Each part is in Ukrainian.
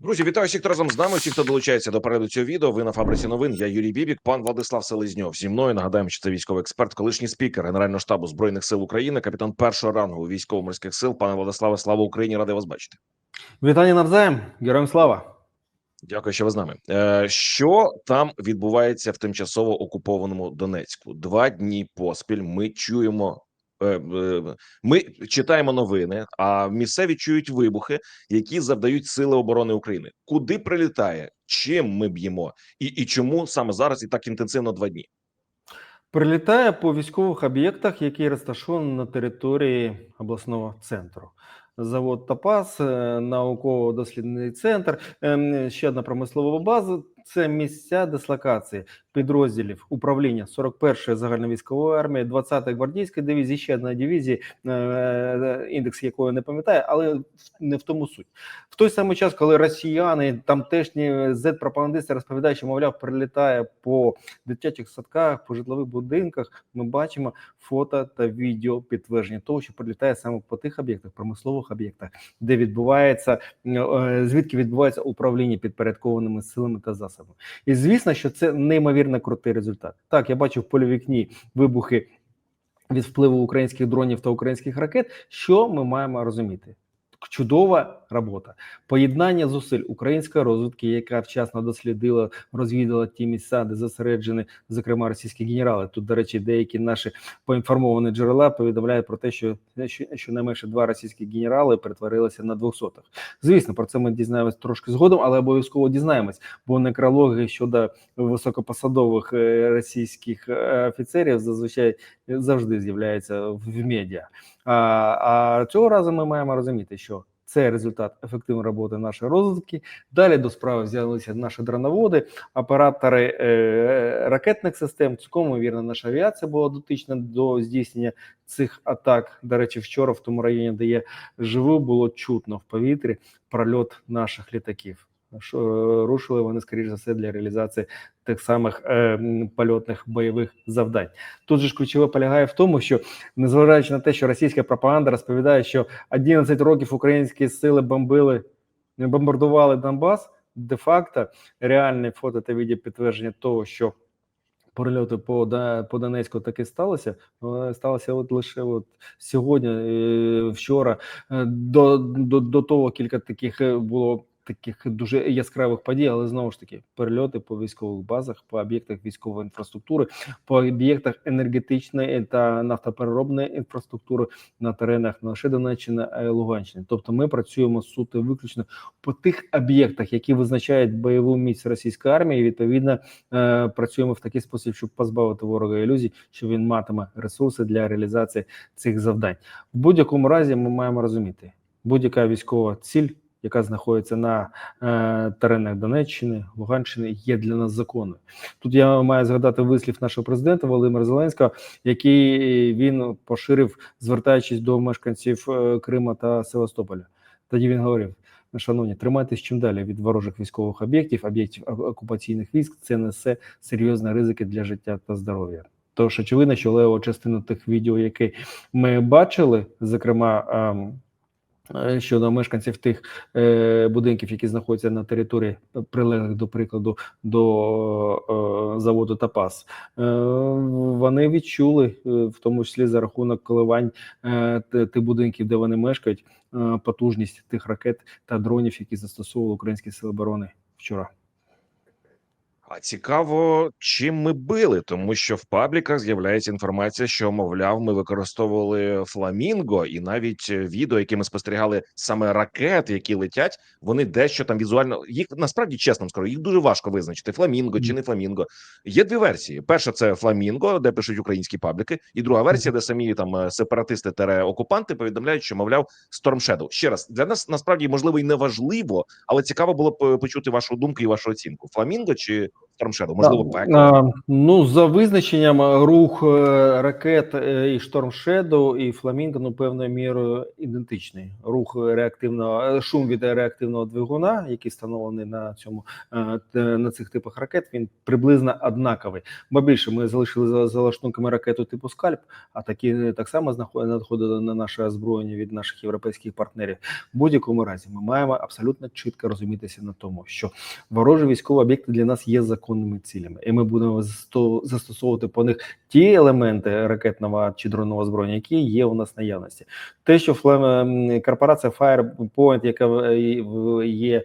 Друзі, вітаю всіх, хто разом з нами. Всіх, хто долучається до перегляду цього відео. Ви на фабриці новин. Я Юрій Бібік, пан Владислав Селезньов. Зі мною нагадаємо, що це військовий експерт, колишній спікер Генерального штабу збройних сил України, капітан першого рангу військово-морських сил. Пане Владиславе, слава Україні! Радий вас бачити. Вітання навзаєм, героям слава. Дякую, що ви з нами. Е, що там відбувається в тимчасово окупованому Донецьку? Два дні поспіль. Ми чуємо. Е, е, Ми читаємо новини, а місцеві чують вибухи, які завдають сили оборони України. Куди прилітає? Чим ми б'ємо, і, і чому саме зараз і так інтенсивно два дні? Прилітає по військових об'єктах, які розташовані на території обласного центру. Завод Топас, е, науково-дослідний центр, ем, ще одна промислова база. Це місця дислокації підрозділів управління 41-ї загальновійськової армії, 20-ї гвардійської дивізії, ще одна дивізія, е, індекс якої не пам'ятаю, але не в тому суть. В той самий час, коли росіяни, тамтешні Z-пропагандисти розповідають, що, мовляв, прилітає по дитячих садках, по житлових будинках, ми бачимо фото та відео підтвердження того, що прилітає саме по тих об'єктах, промислових об'єктах, де відбувається е, звідки відбувається управління підпорядкованими силами та засобами. І звісно, що це неймовірно крутий результат. Так, я бачу в польовікні вибухи від впливу українських дронів та українських ракет. Що ми маємо розуміти? Чудова робота, поєднання зусиль української розвідки, яка вчасно дослідила, розвідала ті місця, де зосереджені, зокрема російські генерали. Тут, до речі, деякі наші поінформовані джерела повідомляють про те, що що- щонайменше два російські генерали перетворилися на двохсотих. Звісно, про це ми дізнаємось трошки згодом, але обов'язково дізнаємось, бо некрологи щодо високопосадових е, російських е, офіцерів зазвичай завжди з'являються в медіа. А, цього разу ми маємо розуміти, що це результат ефективної роботи нашої розвідки. Далі до справи взялися наші дроноводи, оператори е, ракетних систем. Цілком ймовірно, наша авіація була дотична до здійснення цих атак. До речі, вчора в тому районі, де я живу, було чутно в повітрі прольот наших літаків. Що рушили вони, скоріш за все, для реалізації тих самих е, польотних бойових завдань. Тут же ж ключове полягає в тому, що незважаючи на те, що російська пропаганда розповідає, що 11 років українські сили бомбили, бомбардували Донбас, де-факто реальне фото та відео підтвердження того, що Перельоти по по Донецьку таки сталося. Сталося от лише от сьогодні, е, вчора. Е, До, до, до того кілька таких е, було таких дуже яскравих подій, але знову ж таки перельоти по військових базах, по об'єктах військової інфраструктури, по об'єктах енергетичної та нафтопереробної інфраструктури на теренах не лише Донеччини, а й Луганщини. Тобто ми працюємо суто виключно по тих об'єктах, які визначають бойову міць російської армії. Відповідно, е, працюємо в такий спосіб, щоб позбавити ворога ілюзій, що він матиме ресурси для реалізації цих завдань. В будь-якому разі ми маємо розуміти, будь-яка військова ціль. Яка знаходиться на е, теренах Донеччини, Луганщини, є для нас законною. Тут я маю згадати вислів нашого президента Володимира Зеленського, який він поширив, звертаючись до мешканців е, Крима та Севастополя. Тоді він говорив: шановні, тримайтесь чим далі від ворожих військових об'єктів, об'єктів окупаційних військ. Це несе серйозні ризики для життя та здоров'я. Тож очевидно, що леву частину тих відео, які ми бачили, зокрема. Е, Щодо мешканців тих е, будинків, які знаходяться на території е, прилеглих до прикладу до е, заводу Тапас, е, вони відчули, е, в тому числі за рахунок коливань е, тих будинків, де вони мешкають, е, потужність тих ракет та дронів, які застосовували українські сили оборони вчора. А цікаво, чим ми били, тому що в пабліках з'являється інформація, що мовляв, ми використовували фламінго, і навіть е, відео, які ми спостерігали, саме ракет, які летять, вони дещо там візуально їх насправді чесно скажу, їх дуже важко визначити. Фламінго чи не фламінго. Є дві версії: перша це фламінго, де пишуть українські пабліки, і друга версія, де самі там е, сепаратисти тере окупанти повідомляють, що мовляв Storm Shadow. Ще раз для нас насправді можливо і не важливо, але цікаво було б е, почути вашу думку і вашу оцінку. Фламінго чи Storm Можливо, пекло? а, Ну, за визначенням, е, рух е, ракет е, і Shadow, і Flamingo, ну, певною мірою ідентичний. Рух реактивного шум від реактивного двигуна, який встановлений на цьому на цих типах ракет, він приблизно однаковий. Бо більше ми залишили за, за лаштунками ракету типу скальп, а такі так само надходили на наше озброєння від наших європейських партнерів. В будь-якому разі ми маємо абсолютно чітко розумітися на тому, що ворожі військові об'єкти для нас є законними цілями, і ми будемо засто- застосовувати по них ті елементи ракетного чи дронного збройня, які є у нас наявності. Те, що флем ем, корпорація Firepoint, яка е, в- є.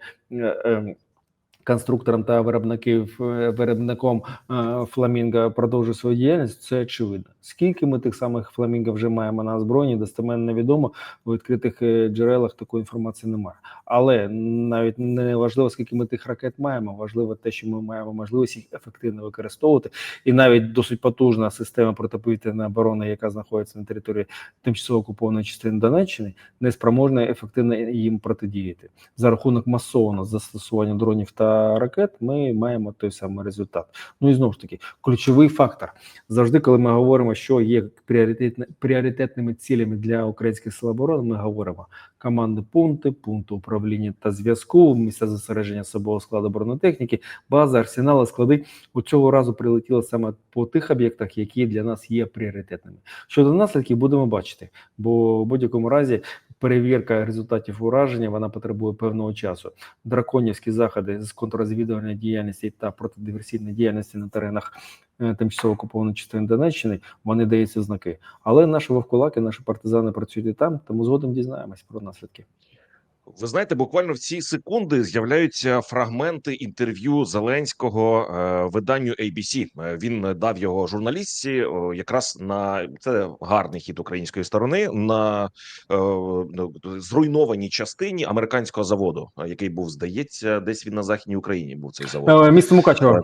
Конструктором та виробників е, виробником е, фламінго продовжує свою діяльність. Це очевидно. Скільки ми тих самих фламінго вже маємо на озброєнні, достеменно невідомо. У відкритих е, джерелах такої інформації немає. Але навіть не важливо, скільки ми тих ракет маємо. Важливо те, що ми маємо можливість їх ефективно використовувати, і навіть досить потужна система протиповітряної оборони, яка знаходиться на території тимчасово окупованої частини Донеччини, не спроможна ефективно їм протидіяти за рахунок масованого застосування дронів та ракет. Ми маємо той самий результат. Ну і знову ж таки, ключовий фактор завжди, коли ми говоримо, що є пріоритетними цілями для українських сил оборони, ми говоримо команди пункти, пункти управління та зв'язку, місця зосередження особового складу бронетехніки, бази, арсенали, склади. У цього разу прилетіло саме по тих об'єктах, які для нас є пріоритетними. Щодо наслідків, будемо бачити, бо в будь-якому разі перевірка результатів ураження вона потребує певного часу. Драконівські заходи з контррозвідувальної діяльності та протидиверсійної діяльності на теренах е, тимчасово окупованої частини Донеччини вони даються знаки. Але наші вовкулаки, наші партизани працюють і там, тому згодом дізнаємось про наслідки. Ви знаєте, буквально в ці секунди з'являються фрагменти інтерв'ю Зеленського е, виданню ABC. Е, Він дав його журналістці о, якраз на це гарний хід української сторони на е, ну, зруйнованій частині американського заводу, е, який був здається, десь він на західній Україні був цей завод. Е, Місто Мукачево.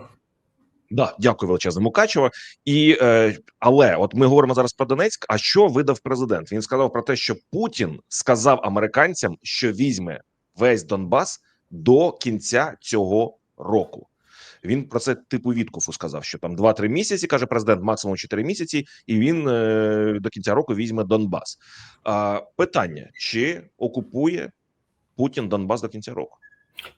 Да, дякую величезне Мукачево. І е, але от ми говоримо зараз про Донецьк. А що видав президент? Він сказав про те, що Путін сказав американцям, що візьме весь Донбас до кінця цього року. Він про це типу відкуфу сказав, що там 2-3 місяці, каже президент, максимум 4 місяці, і він е, до кінця року візьме Донбас. А, питання: чи окупує Путін Донбас до кінця року?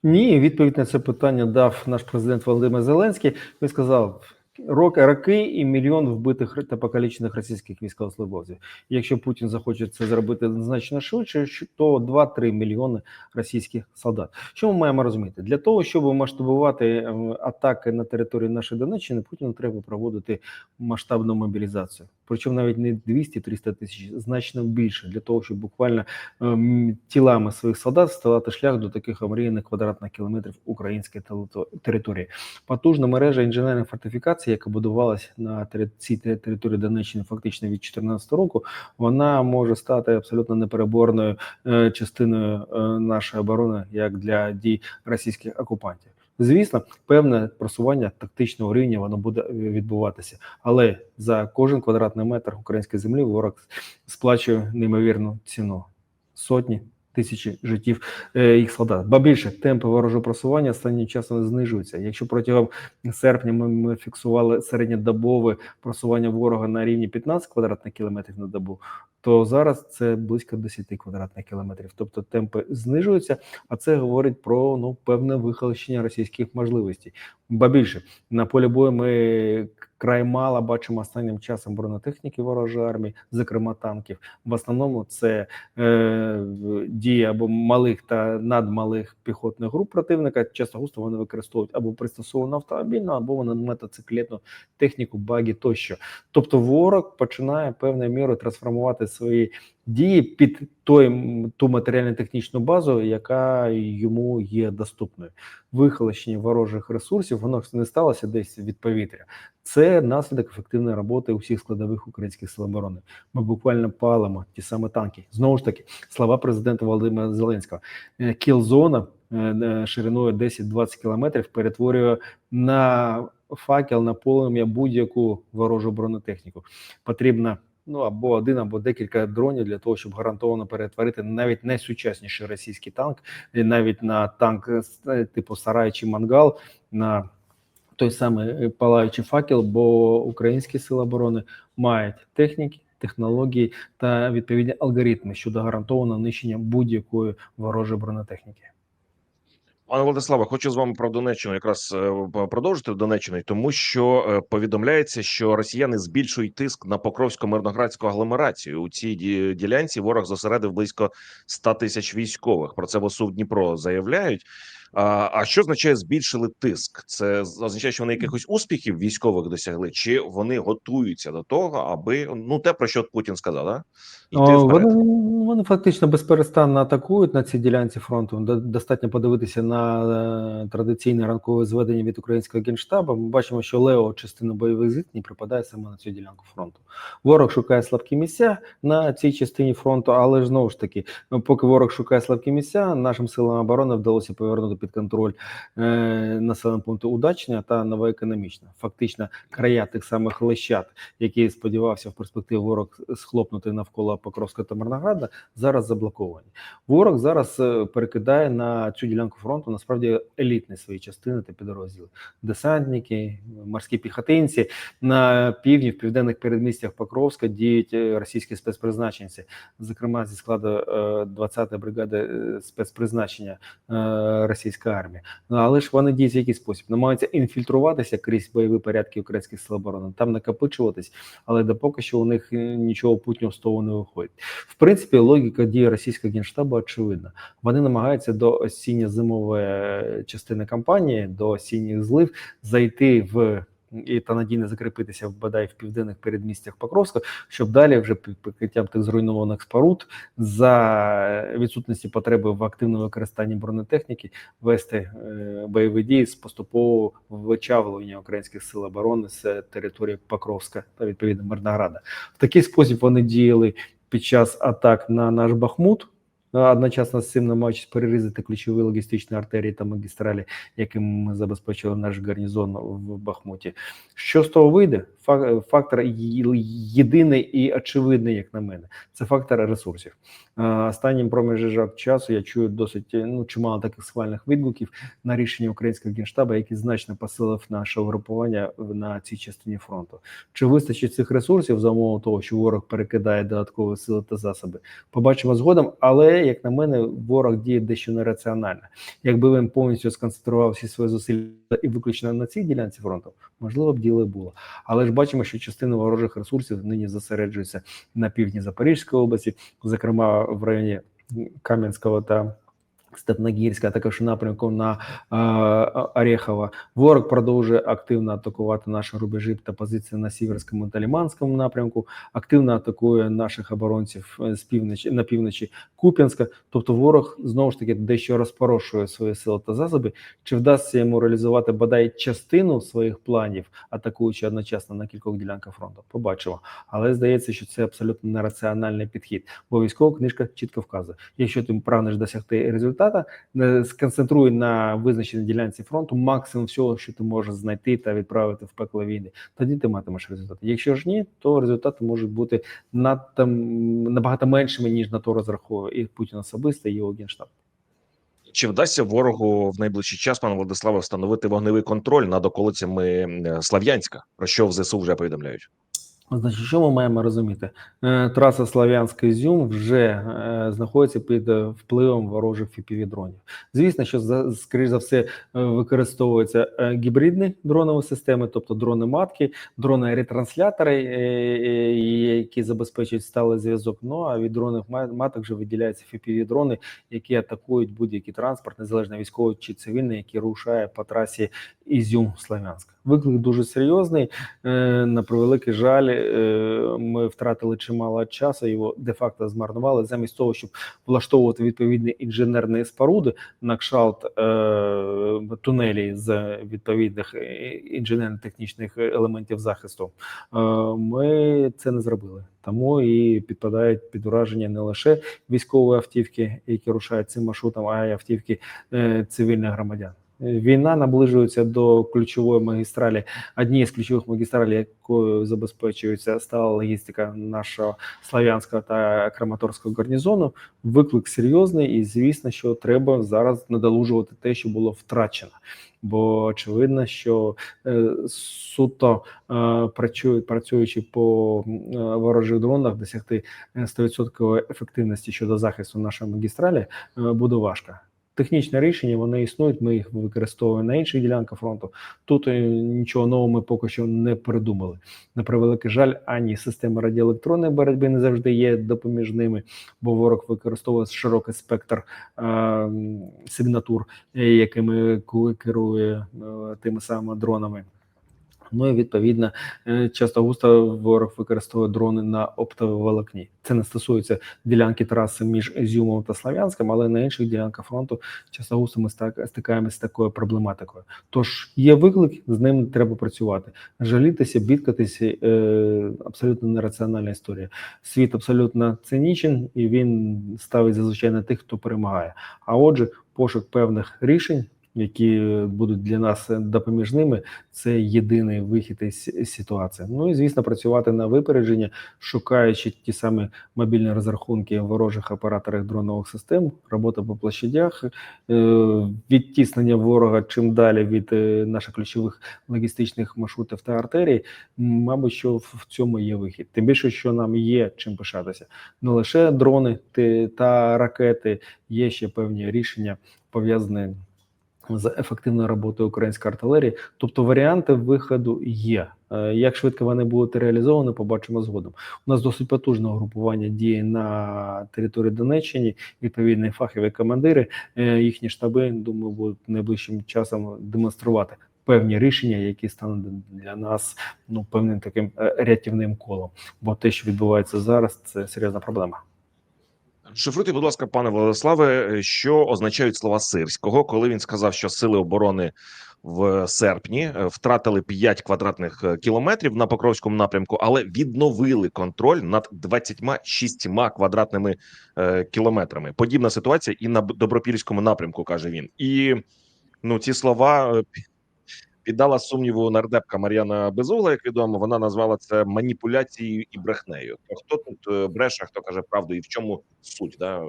Ні, відповідь на це питання дав наш президент Володимир Зеленський. Він сказав: роки, роки і мільйон вбитих та покалічених російських військовослужбовців. Якщо Путін захоче це зробити значно швидше, то 2-3 мільйони російських солдат. Що ми маємо розуміти? Для того, щоб масштабувати атаки на території нашої Донеччини, Путіну треба проводити масштабну мобілізацію. Причому навіть не 200-300 тисяч, значно більше для того, щоб буквально ем, тілами своїх солдат ставати шлях до таких омріяних квадратних кілометрів української території. Потужна мережа інженерних фортифікацій, яка будувалася на цій території Донеччини фактично від 2014 року, вона може стати абсолютно непереборною е, частиною е, нашої оборони як для дій російських окупантів. Звісно, певне просування тактичного рівня воно буде е, відбуватися, але за кожен квадратний метр української землі ворог сплачує неймовірну ціну. Сотні тисячі життів е, їх солдат. Ба більше темпи ворожого просування останнім часом знижуються. Якщо протягом серпня ми, фіксували середньодобове просування ворога на рівні 15 квадратних кілометрів на добу, то зараз це близько 10 квадратних кілометрів. Тобто темпи знижуються, а це говорить про ну певне вихолощення російських можливостей. Ба більше на полі бою ми край мало бачимо останнім часом бронетехніки ворожої армії, зокрема танків. В основному це е, дії або малих та надмалих піхотних груп противника. Часто густо вони використовують або пристосовану автомобільну, або вони мотоциклетну техніку, багі тощо. Тобто, ворог починає певною мірою трансформувати свої дії під той ту матеріально-технічну базу, яка йому є доступною. Вихолощення ворожих ресурсів воно не сталося десь від повітря. Це наслідок ефективної роботи усіх складових українських сил оборони. Ми буквально палимо ті самі танки. Знову ж таки, слова президента Володимира Зеленського. Е, Кілзона е, е, шириною 10-20 кілометрів перетворює на факел на полум'я будь-яку ворожу бронетехніку. Потрібно ну або один, або декілька дронів для того, щоб гарантовано перетворити навіть найсучасніший російський танк, навіть на танк е, типу Сарай чи Мангал на той самий е, палаючий факел, бо українські сили оборони мають техніки, технології та відповідні алгоритми щодо гарантованого нищення будь-якої ворожої бронетехніки. Пане Владиславе, хочу з вами про Донеччину якраз продовжити в Донеччиною, тому що е, повідомляється, що росіяни збільшують тиск на Покровсько-Мирноградську агломерацію. У цій ділянці ворог зосередив близько 100 тисяч військових. Про це в ОСУ Дніпро заявляють. А, а що означає збільшили тиск? Це означає, що вони якихось успіхів військових досягли, чи вони готуються до того, аби ну те про що Путін сказав, да? Йти О. Вони, вони фактично безперестанно атакують на цій ділянці фронту. Достатньо подивитися на е, традиційне ранкове зведення від українського генштабу. Ми бачимо, що лео частина бойових зіткнень припадає саме на цю ділянку фронту. Ворог шукає слабкі місця на цій частині фронту, але ж знову ж таки, ну, поки ворог шукає слабкі місця, нашим силам оборони вдалося повернути під контроль е, пункту Удачне та Новоекономічне. Фактично, края тих самих лещат, які сподівався в перспективі ворог схлопнути навколо Покровська та Мирнограда, зараз заблоковані. Ворог зараз е, перекидає на цю ділянку фронту насправді елітні свої частини та підрозділи. Десантники, морські піхотинці на півдні, в південних передмістях Покровська діють е, російські спецпризначенці, зокрема зі складу е, 20-ї бригади е, спецпризначення е, російської армія. Ну, але ж вони діють в який спосіб, намагаються інфільтруватися крізь бойові порядки українських сил оборони, там накопичуватись, але допоки що у них е, нічого путнього з того не виходить. В принципі, логіка дії російського генштабу очевидна. Вони намагаються до осінньо-зимової е, частини кампанії, до осінніх злив зайти в. І та надійно закріпитися в бодай в південних передмістях Покровська, щоб далі вже під прикриттям тих зруйнованих споруд за відсутності потреби в активному використанні бронетехніки вести е, бойові дії з поступового вичавлення українських сил оборони з території Покровська та відповідно Мирнограда. В такий спосіб вони діяли під час атак на наш Бахмут. А Одночасно з цим намагаючись перерізати ключові логістичні артерії та магістралі, яким ми забезпечили наш гарнізон в Бахмуті. Що з того вийде? Фактор єдиний і очевидний, як на мене, це фактор ресурсів. Е, Останнім проміжок часу я чую досить е, ну чимало таких схвальних відгуків на рішення українського генштабу, який значно посилив наше угрупування на цій частині фронту. Чи вистачить цих ресурсів за умови того, що ворог перекидає додаткові сили та засоби? Побачимо згодом. Але як на мене, ворог діє дещо нераціонально. Якби він повністю сконцентрував всі свої зусилля і виключно на цій ділянці фронту, можливо б діло було. Але ж бачимо, що частина ворожих ресурсів нині зосереджується на півдні Запорізької області, зокрема в районі Кам'янського та Степногірська, а також напрямку на е, Орехово. Ворог продовжує активно атакувати наші рубежі та позиції на Сіверському та Ліманському напрямку. Активно атакує наших оборонців е, з півночі на півночі Куп'янська. Тобто, ворог знову ж таки дещо розпорошує свої сили та засоби. Чи вдасться йому реалізувати бодай частину своїх планів, атакуючи одночасно на кількох ділянках фронту? Побачимо. Але здається, що це абсолютно нераціональний підхід, бо військова книжка чітко вказує: якщо ти прагнеш досягти результата, сконцентруй на визначеній ділянці фронту максимум всього, що ти можеш знайти та відправити в пекло війни. Тоді ти матимеш результат. Якщо ж ні, то результати можуть бути надто набагато меншими ніж на то розраховує і Путін особисто, і його генштаб. Чи вдасться ворогу в найближчий час, пане Владиславе, встановити вогневий контроль над околицями е, Слав'янська, про що в ЗСУ вже повідомляють? Значить, що ми маємо розуміти? Е, Траса Слав'янська Ізюм вже е, знаходиться під е, впливом ворожих фіпіві-дронів. Звісно, що за скоріш за все використовуються гібридні дронові системи, тобто дрони матки, дрони ретранслятори, які забезпечують сталий зв'язок. Ну а від дронів маток вже виділяються фіпіві-дрони, які атакують будь-який транспорт, незалежно військовий чи цивільний, який рушає по трасі Ізюм-Слав'янськ. Виклик дуже серйозний. На превеликий жаль, ми втратили чимало часу, його де-факто змарнували. Замість того, щоб влаштовувати відповідні інженерні споруди на кшалт е, тунелі з відповідних е, інженерно-технічних елементів захисту. е, Ми це не зробили. Тому і підпадають під ураження не лише військові автівки, які рушають цим маршрутом, а й автівки е, цивільних громадян. Війна наближується до ключової магістралі, однієї з ключових магістралей, якою забезпечується стала логістика нашого славянського та краматорського гарнізону. Виклик серйозний, і звісно, що треба зараз надолужувати те, що було втрачено. Бо очевидно, що е, суто е, працюють, працюючи по е, ворожих дронах, досягти е, 100% ефективності щодо захисту нашої магістралі буде важко. Технічне рішення вони існують. Ми їх використовуємо на інших ділянках фронту. Тут е, нічого нового ми поки що не придумали. На превеликий жаль, ані система радіоелектронної боротьби не завжди є допоміжними, бо ворог використовує широкий спектр е, сигнатур, е, якими керує е, тими самими дронами. Ну і відповідно, е, часто густо ворог використовує дрони на оптоволокні. Це не стосується ділянки траси між Ізюмом та Слов'янськом, але на інших ділянках фронту часто густо ми стикаємося з такою проблематикою. Тож є виклик, з ним треба працювати. Жалітися, бідкатися е, абсолютно нераціональна історія. Світ абсолютно цинічен, і він ставить зазвичай на тих, хто перемагає. А отже, пошук певних рішень. Які будуть для нас допоміжними, це єдиний вихід із ситуації. Ну і звісно, працювати на випередження, шукаючи ті самі мобільні розрахунки ворожих операторів дронових систем, робота по площадях, е, відтіснення ворога чим далі від е, наших ключових логістичних маршрутів та артерій. Мабуть, що в цьому є вихід. Тим більше, що нам є чим пишатися. Не лише дрони та ракети, є ще певні рішення пов'язані з ефективною роботою української артилерії. Тобто варіанти виходу є. Е, Як швидко вони будуть реалізовані, побачимо згодом. У нас досить потужне угрупування діє на території Донеччини. Відповідні фахові командири, е, їхні штаби, думаю, будуть найближчим часом демонструвати певні рішення, які стануть для нас ну певним таким е, рятівним колом. Бо те, що відбувається зараз, це серйозна проблема. Шифруйте, будь ласка, пане Владиславе, е, що означають слова Сирського, коли він сказав, що сили оборони в серпні е, втратили 5 квадратних е, кілометрів на Покровському напрямку, але відновили контроль над 26 квадратними кілометрами. Подібна ситуація і на Добропільському напрямку, каже він. І ну ці слова піддала сумніву нардепка Мар'яна Безугла, як відомо, вона назвала це маніпуляцією і брехнею. То хто тут е, бреше, хто каже правду, і в чому суть? Да?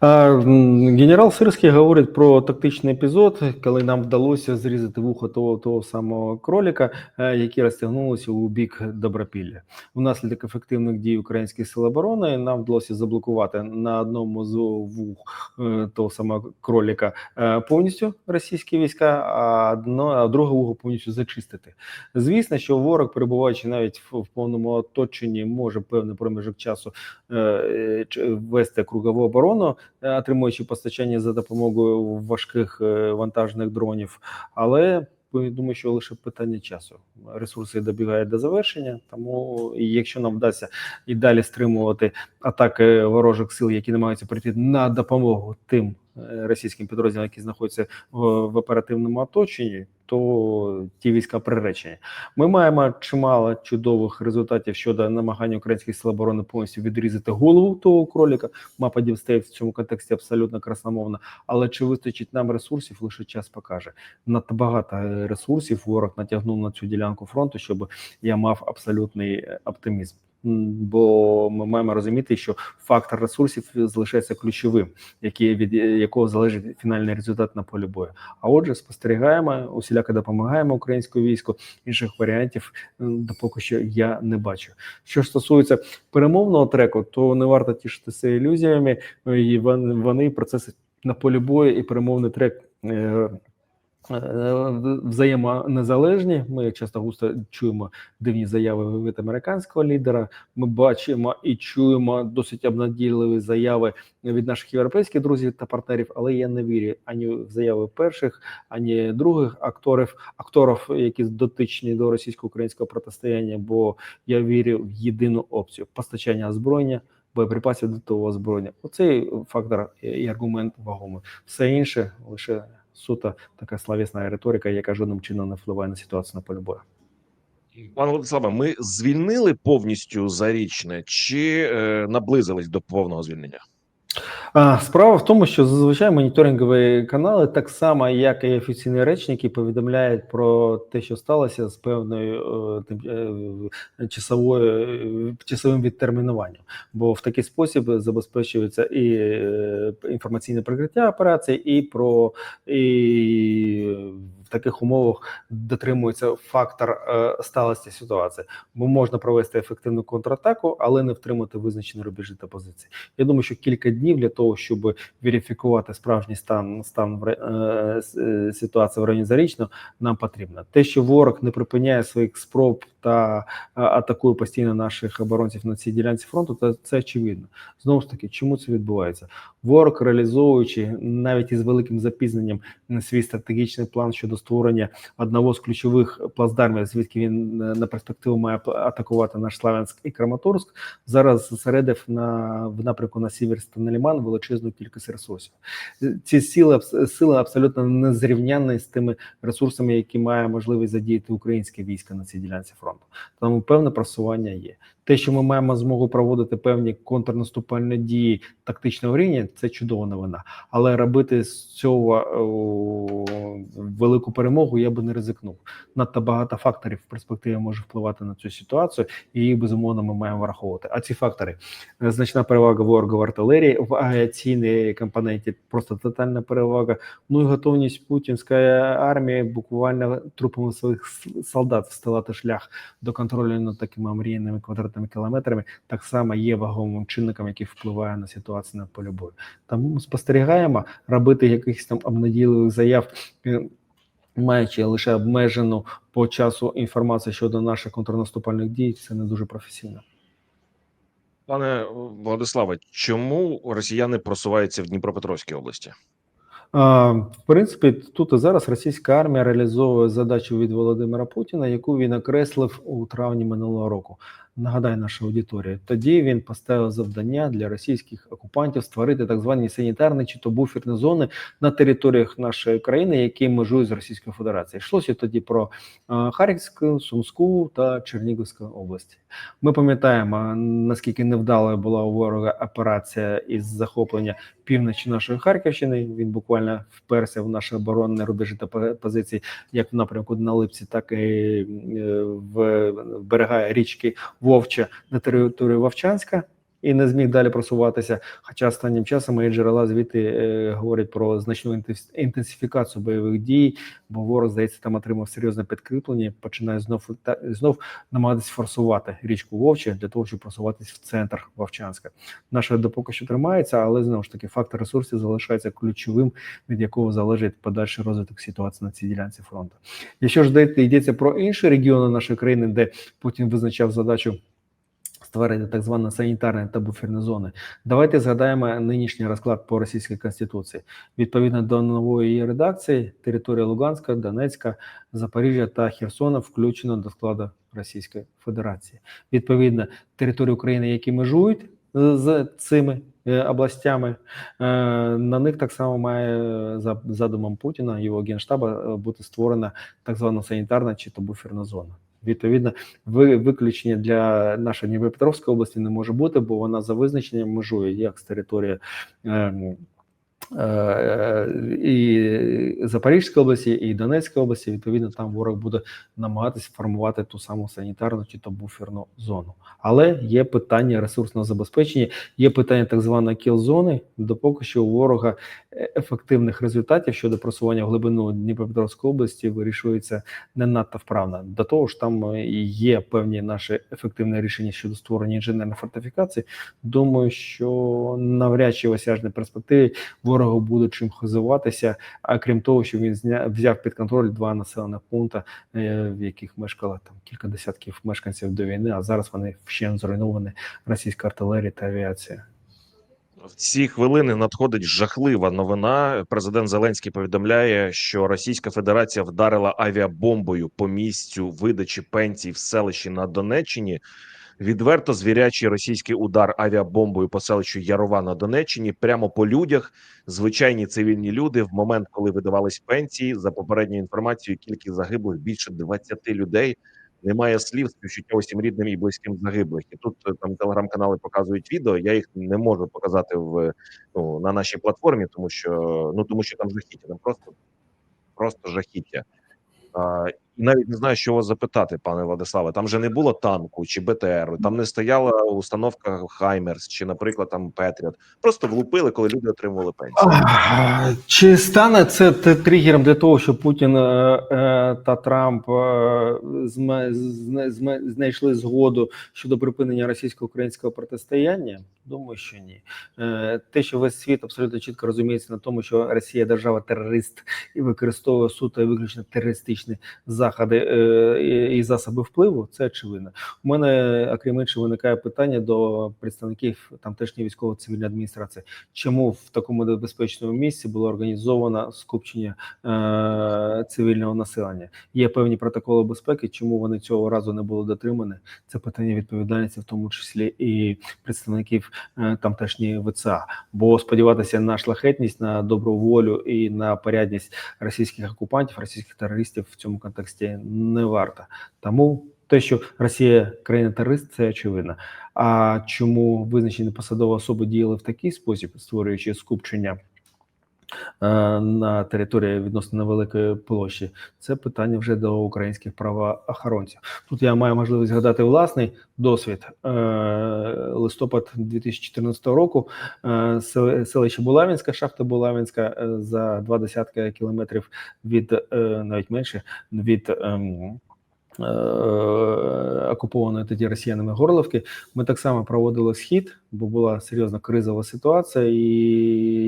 Генерал Сирський говорить про тактичний епізод, коли нам вдалося зрізати вухо того, того самого кроліка, е, які розтягнулися у бік Добропілля. Внаслідок ефективних дій українських сил оборони нам вдалося заблокувати на одному з вух е, того самого кроліка е, повністю російські війська, а одно, а друге вухо повністю зачистити. Звісно, що ворог, перебуваючи навіть в, повному оточенні, може певний проміжок часу е, вести кругову оборону, е, отримуючи постачання за допомогою важких е, вантажних дронів. Але думаю, що лише питання часу. Ресурси добігають до завершення. Тому якщо нам вдасться і далі стримувати атаки ворожих сил, які намагаються прийти на допомогу тим російським підрозділам, які знаходяться в, оперативному оточенні, то ті війська приречені. Ми маємо чимало чудових результатів щодо намагання українських сил оборони повністю відрізати голову того кроліка. Мапа Дівстей в цьому контексті абсолютно красномовна. Але чи вистачить нам ресурсів, лише час покаже. Надто багато е, ресурсів ворог натягнув на цю ділянку фронту, щоб я мав абсолютний е, оптимізм. Бо ми маємо розуміти, що фактор ресурсів залишається ключовим, який від е, якого залежить фінальний результат на полі бою. А отже, спостерігаємо, усіляко допомагаємо українському війську. Інших варіантів м, поки що я не бачу. Що стосується перемовного треку, то не варто тішитися ілюзіями. е, І вони, вони процеси на полі бою і перемовний трек. Е, Взаємонезалежні. Ми часто густо чуємо дивні заяви від американського лідера. Ми бачимо і чуємо досить обнадійливі заяви від наших європейських друзів та партнерів, але я не вірю ані в заяви перших, ані других акторів, акторів, які дотичні до російсько-українського протистояння. Бо я вірю в єдину опцію постачання озброєння. Боєприпасів до того озброєння. Оцей фактор і аргумент вагомий. Все інше лише суто така славісна риторика, яка жодним чином не впливає на ситуацію на полі бою. Пане Владиславе, ми звільнили повністю зарічне чи е, наблизились до повного звільнення? Справа в тому, що зазвичай моніторингові канали, так само як і офіційні речники, повідомляють про те, що сталося з певною е, е, часовою е, часовим відтермінуванням. Бо в такий спосіб забезпечується і інформаційне прикриття операції, і про і в таких умовах дотримується фактор е, сталості ситуації. Бо можна провести ефективну контратаку, але не втримати визначені рубежі та позиції. Я думаю, що кілька днів для того, щоб верифікувати справжній стан стан в е, е, ситуації в районі Зарічного, нам потрібно. Те, що ворог не припиняє своїх спроб та атакує постійно наших оборонців на цій ділянці фронту, то це очевидно. Знову ж таки, чому це відбувається? Ворог, реалізовуючи навіть із великим запізненням свій стратегічний план щодо створення одного з ключових плацдармів, звідки він е, на перспективу має атакувати наш Славянськ і Краматорськ, зараз зосередив на в напрямку на Сіверськ та на Ліман величезну кількість ресурсів. Е, Ці сили сили абсолютно не зрівнянні з тими ресурсами, які має можливість задіяти українське військо на цій ділянці фронту. Тому певне просування є. Те, що ми маємо змогу проводити певні контрнаступальні дії тактичного рівня, це чудова новина. Але робити з цього велику перемогу я би не ризикнув. Надто багато факторів в перспективі може впливати на цю ситуацію, і її безумовно ми маємо враховувати. А ці фактори е, значна перевага ворога в артилерії, в авіаційній компоненті просто тотальна перевага. Ну і готовність путінської армії буквально трупами своїх солдат встилати шлях до контролю над такими омріяними квадратними кілометрами, так само є ваговим чинником, який впливає на ситуацію на полі бою. Тому спостерігаємо робити якихось там обнадійливих заяв. е, Маючи лише обмежену по часу інформацію щодо наших контрнаступальних дій, це не дуже професійно. Пане Владиславе, чому росіяни просуваються в Дніпропетровській області? В принципі, тут і зараз російська армія реалізовує задачу від Володимира Путіна, яку він окреслив у травні минулого року. Нагадаю нашій аудиторії. Тоді він поставив завдання для російських окупантів створити так звані санітарні чи то буферні зони на територіях нашої країни, які межують з Російською Федерацією. Йшлося тоді про Харківську, Сумську та Чернігівську області. Ми пам'ятаємо наскільки невдалою була у ворога операція із захоплення півночі нашої Харківщини. Він буквально вперся в наші оборонні рубежі та позиції, як в напрямку на Липці, так і е, в берега річки Вовча на території Вовчанська. І не зміг далі просуватися. Хоча останнім часом мої джерела звідти е, говорять про значну інтенс- інтенсифікацію бойових дій, бо ворог, здається, там отримав серйозне підкріплення, починає знов та знов намагатися форсувати річку Вовча для того, щоб просуватись в центр Вовчанська. Наша допоки що тримається, але знову ж таки фактор ресурсів залишається ключовим, від якого залежить подальший розвиток ситуації на цій ділянці фронту. Якщо ж йде- йдеться про інші регіони нашої країни, де Путін визначав задачу. Створити так звані санітарні та буферні зони. Давайте згадаємо нинішній розклад по російській конституції. Відповідно до нової її редакції, територія Луганська, Донецька, Запоріжжя та Херсона включено до складу Російської Федерації. Відповідно, території України, які межують з цими е, областями, е, на них так само має е, за задумом Путіна його генштаба бути створена так звана санітарна чи то буферна зона. Відповідно, ви- виключення для нашої Дніпропетровської області не може бути, бо вона за визначенням межує як з території ем, і Запорізької області, і Донецької області. Відповідно, там ворог буде намагатися формувати ту саму санітарну чи то буферну зону. Але є питання ресурсного забезпечення, є питання так званої кіл-зони, допоки що у ворога е, ефективних результатів щодо просування в глибину Дніпропетровської області вирішується не надто вправно. До того ж, там е, є певні наші ефективні рішення щодо створення інженерних фортифікацій. Думаю, що навряд чи в осяжній перспективі ворогу буде чим хизуватися. А крім того, що він зня... взяв під контроль два населених пункти, е, в яких мешкало там кілька десятків мешканців до війни. А зараз вони вщент зруйновані російська артилерія та авіація. В ці хвилини надходить жахлива новина. Президент Зеленський повідомляє, що Російська Федерація вдарила авіабомбою по місцю видачі пенсій в селищі на Донеччині. Відверто звірячий російський удар авіабомбою по селищу Ярова на Донеччині прямо по людях. Звичайні цивільні люди в момент, коли видавались пенсії, за попередньою інформацією, кількість загиблих більше 20 людей. Немає слів співчуття усім рідним і близьким загиблих. І тут е, там телеграм-канали показують відео. Я їх не можу показати в ну на нашій платформі, тому що ну тому що там жахіття, там просто просто жахіття. А, навіть не знаю, що вас запитати, пане Владиславе. Там же не було танку чи БТР, там не стояла установка Хаймерс чи, наприклад, там Петріот. Просто влупили, коли люди отримували пенсію. Чи стане це тригером для того, що Путін е, е, та Трамп е, знайшли згоду щодо припинення російсько-українського протистояння? Думаю, що ні. Те, що весь світ абсолютно чітко розуміється на тому, що Росія держава терорист і використовує суто виключно терористичні заходи е, і- засоби впливу, це очевидно. У мене, окрім іншого, виникає питання до представників тамтешньої військово-цивільної адміністрації чому в такому небезпечному місці було організовано скупчення е, цивільного населення. Є певні протоколи безпеки. Чому вони цього разу не були дотримані? Це питання відповідальності, в тому числі і представників е, тамтешньої ВЦА. Бо сподіватися на шлахетність, на добру волю і на порядність російських окупантів, російських терористів в цьому контексті не варто. Тому. Те, що Росія країна-терорист, це очевидно. А чому визначені посадові особи діяли в такий спосіб, створюючи скупчення на території відносно невеликої площі, це питання вже до українських правоохоронців. Тут я маю можливість згадати власний досвід. Е, Листопад 2014 року е, селище Булавінська, шахта Булавінська е, за два десятки кілометрів від е, навіть менше від. Е, окупованої тоді росіянами Горловки. Ми так само проводили схід, бо була серйозна кризова ситуація, і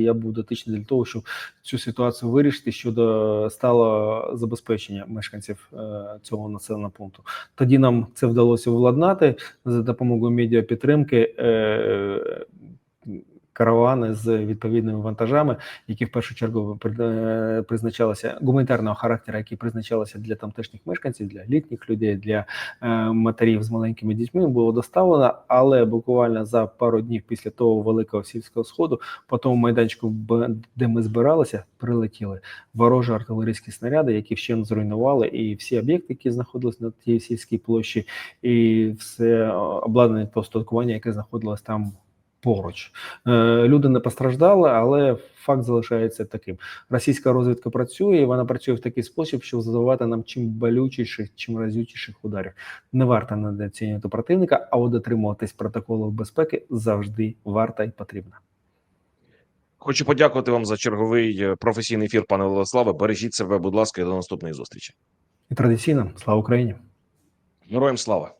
я був дотичний для того, щоб цю ситуацію вирішити щодо стало забезпечення мешканців е, цього населеного пункту. Тоді нам це вдалося владнати за допомогою медіапідтримки. Е, Каравани з відповідними вантажами, які в першу чергу е, призначалися гуманітарного характеру, які призначалися для тамтешніх мешканців, для літніх людей, для е, матерів з маленькими дітьми, було доставлено. Але буквально за пару днів після того великого сільського сходу, по тому майданчику, де ми збиралися, прилетіли ворожі артилерійські снаряди, які вщент зруйнували і всі об'єкти, які знаходились на тій сільській площі, і все обладнання та устаткування, яке знаходилось там поруч. Е, Люди не постраждали, але факт залишається таким. Російська розвідка працює, і вона працює в такий спосіб, щоб задавати нам чим болючіших, чим разючіших ударів. Не варто недооцінювати противника, а от дотримуватись протоколів безпеки завжди варто і потрібно. Хочу подякувати вам за черговий е, професійний ефір, пане Владиславе. Бережіть себе, будь ласка, і до наступної зустрічі. І традиційно слава Україні! Героям слава!